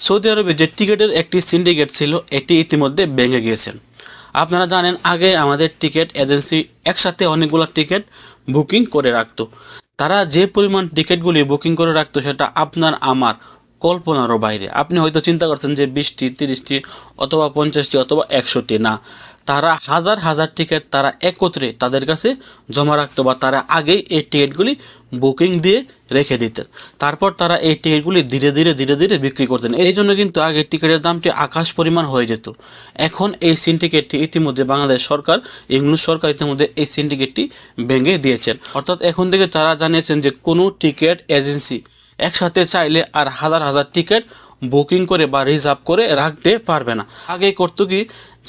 Saudi আরবে যে টিকিটের একটি সিন্ডিকেট ছিল, এটি ইতিমধ্যে ভেঙে গিয়েছে। আপনারা জানেন, আগে আমাদের টিকিট এজেন্সি একসাথে অনেকগুলো টিকিট বুকিং করে রাখতো। তারা যে পরিমাণ টিকিটগুলি বুকিং করে রাখতো, সেটা আপনার, আমার কল্পনারও বাইরে। আপনি হয়তো চিন্তা করছেন যে বিশটি, তিরিশটি অথবা পঞ্চাশটি অথবা একশোটি, না। তারা হাজার হাজার টিকিট তারা একত্রে তাদের কাছে জমা রাখতো বা তারা আগেই এই টিকিটগুলি বুকিং দিয়ে রেখে দিতেন তারপর তারা এই টিকিটগুলি ধীরে ধীরে ধীরে ধীরে বিক্রি করতেন। এই জন্য কিন্তু আগে টিকিটের দামটি আকাশ পরিমাণ হয়ে যেত। এখন এই সিন্ডিকেটটি ইতিমধ্যে বাংলাদেশ সরকার, ইংলিশ সরকার ইতিমধ্যে এই সিন্ডিকেটটি ভেঙে দিয়েছেন। অর্থাৎ এখন থেকে তারা জানিয়েছেন যে কোনো টিকিট এজেন্সি একসাথে চাইলে আর হাজার হাজার টিকিট বুকিং করে বা রিজার্ভ করে রাখতে পারবে না। আগে করতো কি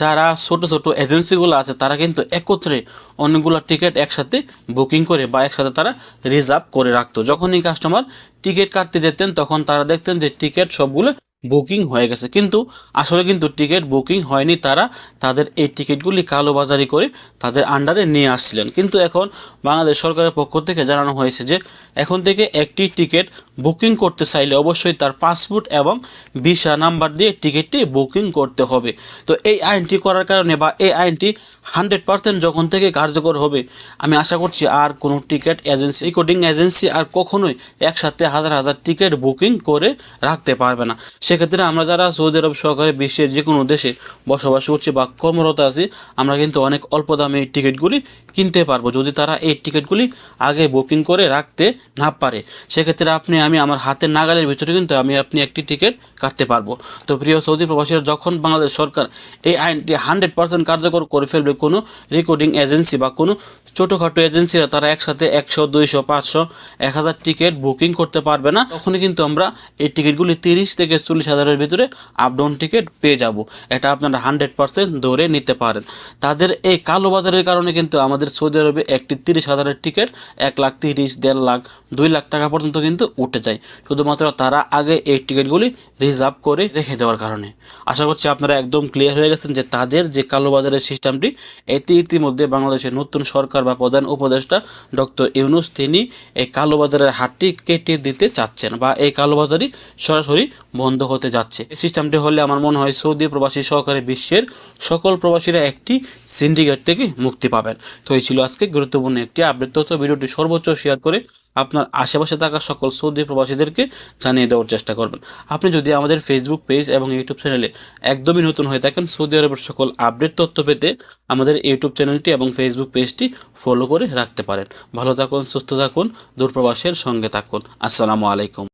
যারা ছোট ছোট এজেন্সিগুলো আছে, তারা কিন্তু একত্রে অনেকগুলো টিকিট একসাথে বুকিং করে বা একসাথে তারা রিজার্ভ করে রাখতো। যখনই কাস্টমার টিকিট কাটতে যেতেন, তখন তারা দেখতেন যে টিকিট সবগুলো বুকিং হয়ে গেছে। কিন্তু আসলে কিন্তু টিকিট বুকিং হয়নি, তারা তাদের এই টিকিটগুলি কালোবাজারি করে তাদের আন্ডারে নিয়ে আসছিলেন। কিন্তু এখন বাংলাদেশ সরকারের পক্ষ থেকে জানানো হয়েছে যে, এখন থেকে একটি টিকিট বুকিং করতে চাইলে অবশ্যই তার পাসপোর্ট এবং ভিসা নাম্বার দিয়ে টিকিটটি বুকিং করতে হবে। তো এই আইনটি করার কারণে বা এই আইনটি হান্ড্রেড পার্সেন্ট যখন থেকে কার্যকর হবে, আমি আশা করছি আর কোনো টিকিট এজেন্সি, রেকর্ডিং এজেন্সি আর কখনোই একসাথে হাজার হাজার টিকিট বুকিং করে রাখতে পারবে না। সেক্ষেত্রে আমরা যারা সৌদি আরব সহকারে বিশ্বের যে কোনো দেশে বসবাস করছি বা কর্মরত আছি, আমরা কিন্তু অনেক অল্প দামে এই টিকিটগুলি কিনতে পারব। যদি তারা এই টিকিটগুলি আগে বুকিং করে রাখতে না পারে, সেক্ষেত্রে আপনি আমার হাতের নাগালের ভিতরে কিন্তু আমি আপনি একটি টিকিট কাটতে পারব। তো প্রিয় সৌদি প্রবাসীরা, যখন বাংলাদেশ সরকার এই আইনটি হান্ড্রেড পার্সেন্ট কার্যকর করে ফেলবে, কোনো রেকর্ডিং এজেন্সি বা কোনো ছোটোখাটো এজেন্সিরা তারা একসাথে একশো, দুইশো, পাঁচশো, এক হাজার টিকিট বুকিং করতে পারবে না। তখনই কিন্তু আমরা এই টিকিটগুলি তিরিশ থেকে চল্লিশ হাজারের ভিতরে আপ ডাউন টিকিট পেয়ে যাব। এটা আপনারা হান্ড্রেড পার্সেন্ট ধরে নিতে পারেন। তাদের এই কালোবাজারের কারণে কিন্তু আমাদের সৌদি আরবে একটি তিরিশ হাজারের টিকিট এক লাখ তিরিশ, দেড় লাখ, দুই লাখ টাকা পর্যন্ত কিন্তু উঠে যায় শুধুমাত্র তারা আগে এই টিকিটগুলি রিজার্ভ করে রেখে দেওয়ার কারণে। আশা করছি আপনারা একদম ক্লিয়ার হয়ে গেছেন যে তাদের যে কালোবাজারের সিস্টেমটি, এটি ইতিমধ্যে বাংলাদেশের নতুন সরকার বা প্রধান উপদেষ্টা ডক্টর ইউনুস, তিনি এই কালোবাজারের হাটটি কেটে দিতে চাচ্ছেন বা এই কালোবাজারই সরাসরি বন্ধ হতে যাচ্ছে। এই সিস্টেমটি হলে আমার মনে হয় সৌদি প্রবাসী সহকারে বিশ্বের সকল প্রবাসীরা একটি সিন্ডিকেট থেকে মুক্তি পাবেন। তো এই ছিল আজকে গুরুত্বপূর্ণ একটি আপডেট তথ্য ভিডিওটি সর্বোচ্চ শেয়ার করে আপনার আশেপাশে থাকা সকল সৌদি প্রবাসীদেরকে জানিয়ে দেওয়ার চেষ্টা করবেন। আপনি যদি আমাদের ফেসবুক পেজ এবং ইউটিউব চ্যানেলে একদমই নতুন হয়ে থাকেন, সৌদি আরবের সকল আপডেট তথ্য পেতে আমাদের ইউটিউব চ্যানেলটি এবং ফেসবুক পেজটি ফলো করে রাখতে পারেন। ভালো থাকুন, সুস্থ থাকুন, দূরপ্রবাসের সঙ্গে থাকুন। আসসালামু আলাইকুম।